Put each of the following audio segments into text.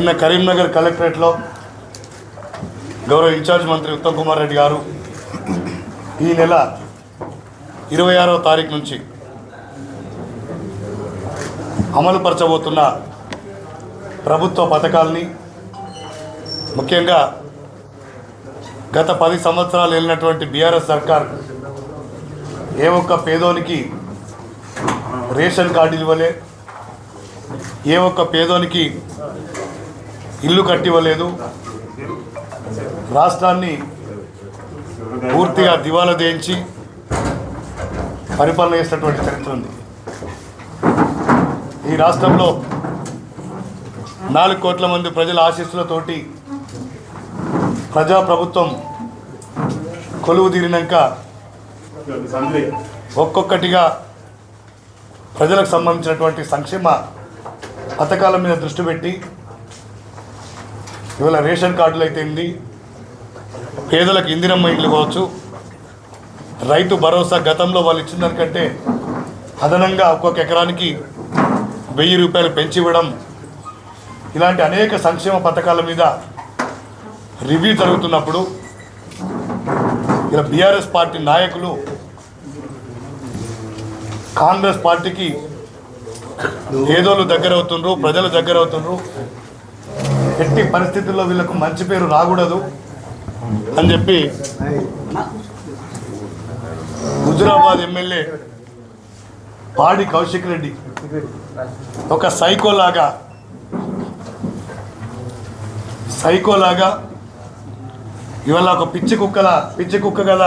నిన్న కరీంనగర్ కలెక్టరేట్లో గౌరవ ఇన్ఛార్జ్ మంత్రి ఉత్తమ్ కుమార్ రెడ్డి గారు ఈ నెల ఇరవై ఆరవ తారీఖు నుంచి అమలుపరచబోతున్న ప్రభుత్వ పథకాల్ని ముఖ్యంగా గత పది సంవత్సరాలు వెళ్ళినటువంటి బీఆర్ఎస్ సర్కార్ ఏ ఒక్క పేదోనికి రేషన్ కార్డు ఇవ్వలే ఏ ఒక్క పేదోనికి ఇల్లు కట్టివ్వలేదు. రాష్ట్రాన్ని పూర్తిగా దివాలా దేయించి పరిపాలన చేసినటువంటి చరిత్ర ఉంది. ఈ రాష్ట్రంలో నాలుగు కోట్ల మంది ప్రజల ఆశీస్సులతోటి ప్రజాప్రభుత్వం కొలువు తీరినాక ఒక్కొక్కటిగా ప్రజలకు సంబంధించినటువంటి సంక్షేమ పథకాల మీద దృష్టి పెట్టి ఇవాళ రేషన్ కార్డులు అయితే పేదలకు ఇందిరమ్మ ఇండ్లు కావచ్చు. రైతు భరోసా గతంలో వాళ్ళు ఇచ్చిన దానికంటే అదనంగా ఒక్కొక్క ఎకరానికి వెయ్యి రూపాయలు పెంచి ఇవ్వడం. ఇలాంటి అనేక సంక్షేమ పథకాల మీద రివ్యూ జరుగుతున్నప్పుడు ఇలా బీఆర్ఎస్ పార్టీ నాయకులు కాంగ్రెస్ పార్టీకి ఏదోళ్ళు దగ్గర అవుతుండ్రు ప్రజలు దగ్గర అవుతుండ్రు ఎట్టి పరిస్థితుల్లో వీళ్ళకు మంచి పేరు రాకూడదు అని చెప్పి హుజురాబాద్ ఎమ్మెల్యే పాడి కౌశిక్ రెడ్డి ఒక సైకోలాగా సైకోలాగా ఇవాళ ఒక పిచ్చి కుక్కల పిచ్చి కుక్క గల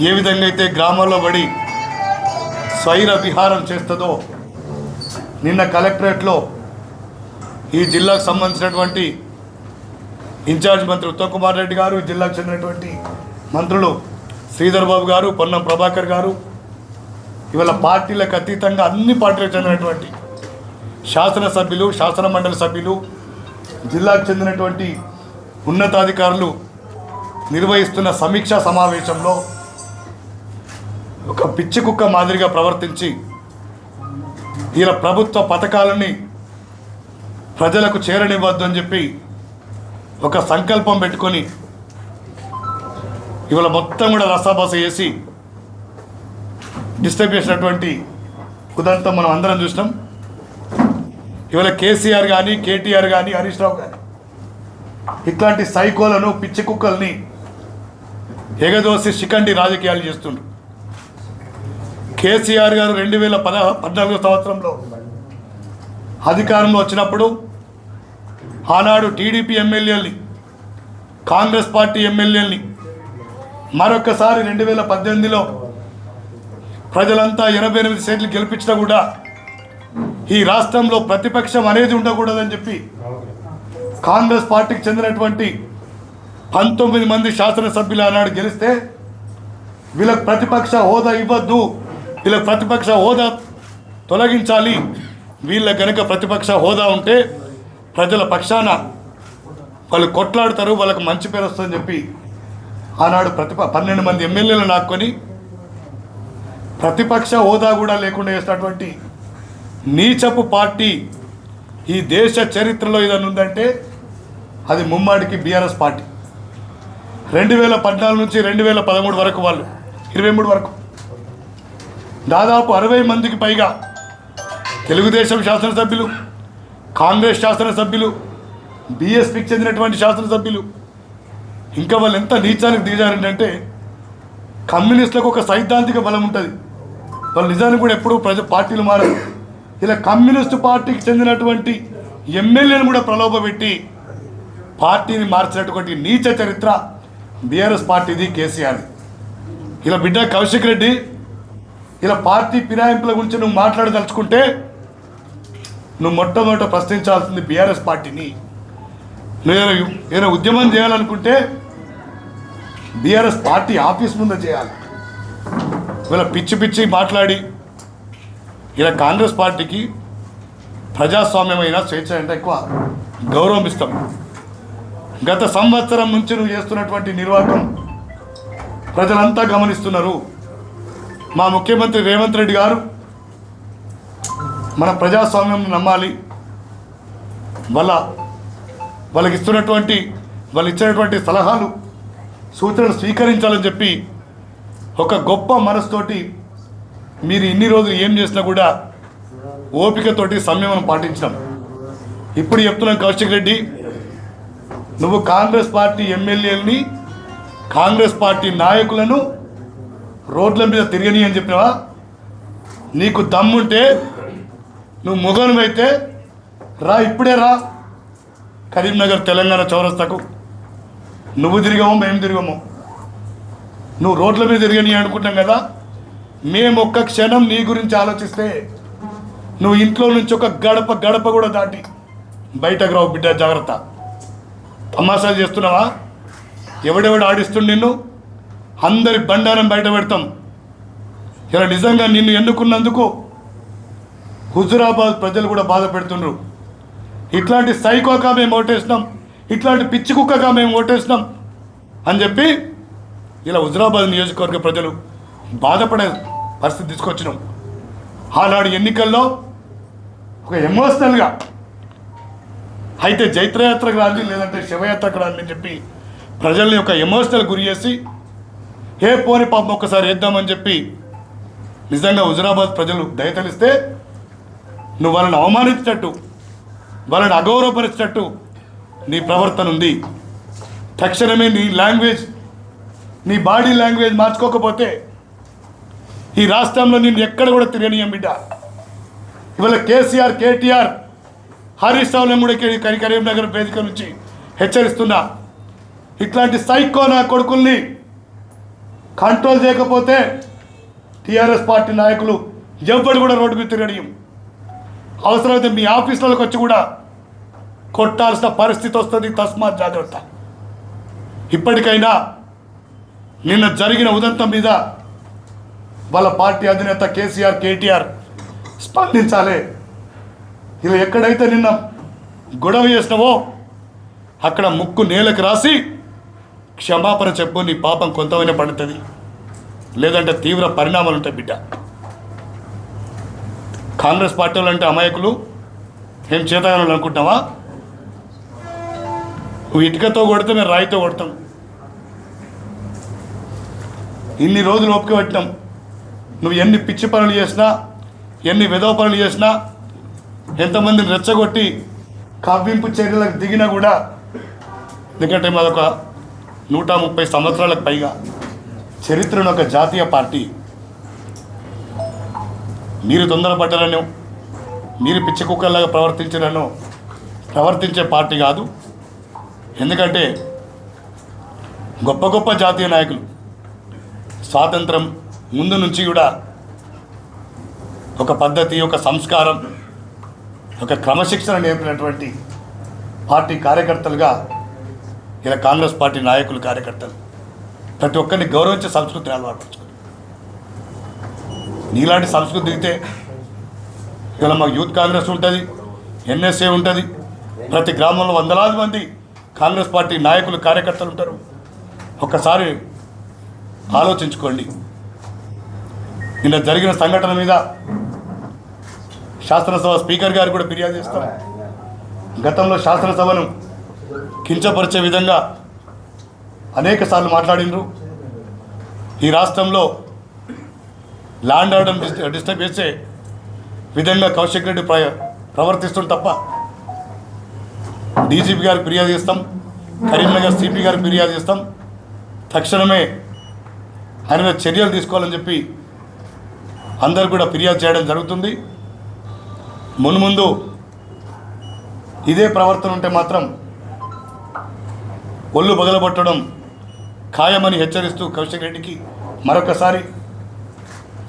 ఏ విధంగా అయితే గ్రామాల్లో పడి స్వైర విహారం చేస్తుందో నిన్న కలెక్టరేట్లో ఈ జిల్లాకు సంబంధించినటువంటి ఇన్ఛార్జ్ మంత్రి ఉత్తమ్ కుమార్ రెడ్డి గారు జిల్లాకు చెందినటువంటి మంత్రులు శ్రీధర్ బాబు గారు పొన్నం ప్రభాకర్ గారు ఇవాళ పార్టీలకు అతీతంగా అన్ని పార్టీలకు చెందినటువంటి శాసనసభ్యులు శాసన మండలి సభ్యులు జిల్లాకు చెందినటువంటి ఉన్నతాధికారులు నిర్వహిస్తున్న సమీక్షా సమావేశంలో ఒక పిచ్చి కుక్క మాదిరిగా ప్రవర్తించి ఇలా ప్రభుత్వ పథకాలని ప్రజలకు చేరనివ్వద్దు అని చెప్పి ఒక సంకల్పం పెట్టుకొని ఇవాళ మొత్తం కూడా రసాబస చేసి డిస్టర్బ్ చేసినటువంటి ఉదంతం మనం అందరం చూసినాం. ఇవాళ కేసీఆర్ కానీ కేటీఆర్ కానీ హరీష్ రావు కానీ ఇట్లాంటి సైకోలను పిచ్చి కుక్కల్ని ఎగదోసి శిఖండి రాజకీయాలు చేస్తుండ్రు. కేసీఆర్ గారు రెండు వేల పద పద్నాలుగో సంవత్సరంలో అధికారంలో వచ్చినప్పుడు ఆనాడు టీడీపీ ఎమ్మెల్యేలని కాంగ్రెస్ పార్టీ ఎమ్మెల్యేల్ని మరొకసారి రెండు వేల పద్దెనిమిదిలో ప్రజలంతా ఎనభై ఎనిమిది సీట్లు గెలిపించినా కూడా ఈ రాష్ట్రంలో ప్రతిపక్షం అనేది ఉండకూడదని చెప్పి కాంగ్రెస్ పార్టీకి చెందినటువంటి పంతొమ్మిది మంది శాసనసభ్యులు ఆనాడు గెలిస్తే వీళ్ళకి ప్రతిపక్ష హోదా ఇవ్వద్దు వీళ్ళకి ప్రతిపక్ష హోదా తొలగించాలి వీళ్ళ గనక ప్రతిపక్ష హోదా ఉంటే ప్రజల పక్షాన వాళ్ళు కొట్లాడతారు వాళ్ళకి మంచి పేరు వస్తుందని చెప్పి ఆనాడు ప్రతిప పన్నెండు మంది ఎమ్మెల్యేలు నాక్కొని ప్రతిపక్ష హోదా కూడా లేకుండా చేసినటువంటి నీచపు పార్టీ ఈ దేశ చరిత్రలో ఏదైనా ఉందంటే అది ముమ్మాడికి బీఆర్ఎస్ పార్టీ. రెండు వేల పద్నాలుగు నుంచి రెండు వేల పదమూడు వరకు వాళ్ళు ఇరవై మూడు వరకు. దాదాపు అరవై మందికి పైగా తెలుగుదేశం శాసనసభ్యులు కాంగ్రెస్ శాసనసభ్యులు బీఎస్పీకి చెందినటువంటి శాసనసభ్యులు. ఇంకా వాళ్ళు ఎంత నీచానికి దిగారంటే కమ్యూనిస్టులకు ఒక సైద్ధాంతిక బలం ఉంటుంది. వాళ్ళు నిజానికి కూడా ఎప్పుడూ ప్రజ పార్టీలు మారదు ఇలా కమ్యూనిస్టు పార్టీకి చెందినటువంటి ఎమ్మెల్యేను కూడా ప్రలోభపెట్టి పార్టీని మార్చినటువంటి నీచ చరిత్ర బీఆర్ఎస్ పార్టీది కేసీఆర్ది ఇలా బిడ్డ కౌశిక్ రెడ్డి ఇలా పార్టీ ఫిరాయింపుల గురించి నువ్వు మాట్లాడదలుచుకుంటే నువ్వు మొట్టమొదట ప్రశ్నించాల్సింది బీఆర్ఎస్ పార్టీని. నువ్వు ఏదైనా ఉద్యమం చేయాలనుకుంటే బీఆర్ఎస్ పార్టీ ఆఫీస్ ముందు చేయాలి. ఇలా పిచ్చి పిచ్చి మాట్లాడి ఇలా కాంగ్రెస్ పార్టీకి ప్రజాస్వామ్యమైన స్వేచ్ఛ అంటే ఎక్కువ గౌరవం ఇస్తాం గత సంవత్సరం నుంచి నువ్వు చేస్తున్నటువంటి నిర్వాహకం ప్రజలంతా గమనిస్తున్నారు. మా ముఖ్యమంత్రి రేవంత్ రెడ్డి గారు మన ప్రజాస్వామ్యం నమ్మాలి. వాళ్ళ వాళ్ళకి ఇస్తున్నటువంటి వాళ్ళు ఇచ్చినటువంటి సలహాలు సూచనలు స్వీకరించాలని చెప్పి ఒక గొప్ప మనసుతోటి మీరు ఇన్ని రోజులు ఏం చేసినా కూడా ఓపికతోటి సంయమనం పాటించడం ఇప్పుడు చెప్తున్నాం కౌశిక్ రెడ్డి నువ్వు కాంగ్రెస్ పార్టీ ఎమ్మెల్యేలని కాంగ్రెస్ పార్టీ నాయకులను రోడ్ల మీద తిరగని అని చెప్పినావా? నీకు దమ్ముంటే నువ్వు మొగనువైతే రా ఇప్పుడే రా. కరీంనగర్ తెలంగాణ చౌరస్తాకు. నువ్వు తిరిగామో మేము తిరిగామో. నువ్వు రోడ్ల మీద తిరిగని అనుకుంటాం కదా? మేము ఒక్క క్షణం నీ గురించి ఆలోచిస్తే నువ్వు ఇంట్లో నుంచి ఒక గడప గడప కూడా దాటి బయటకు రావు బిడ్డ జాగ్రత్త. తమాషా చేస్తున్నావా? ఎవడెవడు ఆడిస్తుండు నిన్ను? అందరి బండారం బయట పెడతాం. ఇలా నిజంగా నిన్ను ఎన్నుకున్నందుకు హుజురాబాద్ ప్రజలు కూడా బాధ పెడుతున్నారు ఇట్లాంటి సైకోగా మేము ఓటేసినాం. ఇట్లాంటి పిచ్చి కుక్కగా మేము ఓటేసినాం. అని చెప్పి ఇలా హుజురాబాద్ నియోజకవర్గ ప్రజలు బాధపడే పరిస్థితి తీసుకొచ్చినాం. ఆనాడు ఎన్నికల్లో ఒక ఎమోషనల్గా అయితే జైత్రయాత్రకు రాండి లేదంటే శివయాత్రకు రాండి అని చెప్పి ప్రజల్ని ఒక ఎమోషనల్ గురి చేసి ఏ పోని పాపం ఒక్కసారి వేద్దామని చెప్పి నిజంగా హుజురాబాద్ ప్రజలు దయతలిస్తే నువ్వు వాళ్ళని అవమానించినట్టు వాళ్ళని అగౌరవపరిచినట్టు నీ ప్రవర్తన ఉంది. తక్షణమే నీ లాంగ్వేజ్ నీ బాడీ లాంగ్వేజ్ మార్చుకోకపోతే ఈ రాష్ట్రంలో నేను ఎక్కడ కూడా తిరగనీయం బిడ్డ. ఇవాళ కేసీఆర్ కేటీఆర్ హరీష్ రావు కూడా కరీంనగర్ వేదిక నుంచి హెచ్చరిస్తున్నా. ఇట్లాంటి సైకో నా కొడుకుల్ని కంట్రోల్ చేయకపోతే టీఆర్ఎస్ పార్టీ నాయకులు ఎవ్వడు కూడా రోడ్డు మీద తిరగనీయం అవసరమైతే మీ ఆఫీసులకు వచ్చి కూడా కొట్టాల్సిన పరిస్థితి వస్తుంది. తస్మాత్ జాగ్రత్త. ఇప్పటికైనా నిన్న జరిగిన ఉదంతం మీద వాళ్ళ పార్టీ అధినేత కేసీఆర్ కేటీఆర్ స్పందించాలి. ఇలా ఎక్కడైతే నిన్న గొడవ చేసినావో అక్కడ ముక్కు నేలకు రాసి క్షమాపణ చెప్పు నీ పాపం కొంతమైనా పడుతుంది. లేదంటే తీవ్ర పరిణామాలు ఉంటాయి బిడ్డ. కాంగ్రెస్ పార్టీ వాళ్ళు అంటే అమాయకులు? ఏం చేతగాను అనుకుంటున్నావా? నువ్వు ఇటుకతో కొడితే మేము రాయితో కొడతాం. ఇన్ని రోజులు ఓపిక పెట్టినాం. నువ్వు ఎన్ని పిచ్చి పనులు చేసినా ఎన్ని విధవ పనులు చేసినా ఎంతమందిని రెచ్చగొట్టి కవ్వింపు చర్యలకు దిగినా కూడా ఎందుకంటే మాదొక నూట ముప్పై సంవత్సరాలకు పైగా చరిత్రను ఒక జాతీయ పార్టీ. మీరు తొందరపడ్డారనో మీరు పిచ్చి కుక్కల్లాగా ప్రవర్తించారనో. ప్రవర్తించే పార్టీ కాదు. ఎందుకంటే గొప్ప గొప్ప జాతీయ నాయకులు స్వాతంత్రం ముందు నుంచి కూడా ఒక పద్ధతి ఒక సంస్కారం ఒక క్రమశిక్షణ నేర్పినటువంటి పార్టీ కార్యకర్తలుగా ఇలా కాంగ్రెస్ పార్టీ నాయకులు కార్యకర్తలు. ప్రతి ఒక్కరిని గౌరవించే సంస్కృతిని అలవాటు నీలాంటి సంస్కృతి దిగితే ఇవాళ మాకు యూత్ కాంగ్రెస్ ఉంటుంది ఎన్ఎస్ఏ ఉంటుంది. ప్రతి గ్రామంలో వందలాది మంది కాంగ్రెస్ పార్టీ నాయకులు కార్యకర్తలు ఉంటారు. ఒక్కసారి ఆలోచించుకోండి. నిన్న జరిగిన సంఘటన మీద శాసనసభ స్పీకర్ గారు కూడా ఫిర్యాదు చేస్తారు. గతంలో శాసనసభను కించపరిచే విధంగా అనేక సార్లు మాట్లాడినరు ఈ రాష్ట్రంలో ల్యాండ్ ఆర్డర్ డిస్టర్బ్ చేసే విధంగా కౌశిక్ రెడ్డి ప్ర ప్రవర్తిస్తుంది తప్ప డీజీపీ గారికి ఫిర్యాదు చేస్తాం కరీంనగర్ సిపి గారికి ఫిర్యాదు చేస్తాం. తక్షణమే ఆయన మీద చర్యలు తీసుకోవాలని చెప్పి అందరు కూడా ఫిర్యాదు చేయడం జరుగుతుంది. మున్ముందు ఇదే ప్రవర్తన ఉంటే మాత్రం ఒళ్ళు బగలబట్టడం ఖాయమని హెచ్చరిస్తూ కౌశిక్ రెడ్డికి మరొకసారి